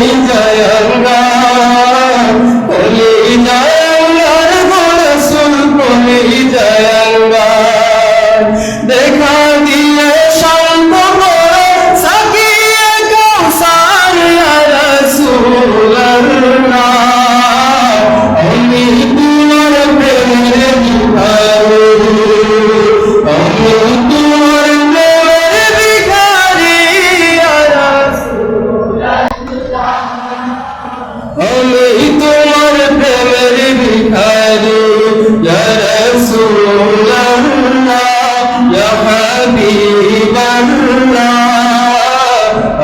ninja আমি তোমার প্রেমের ভিখারি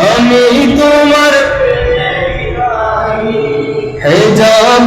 আমি তোমার হে যাব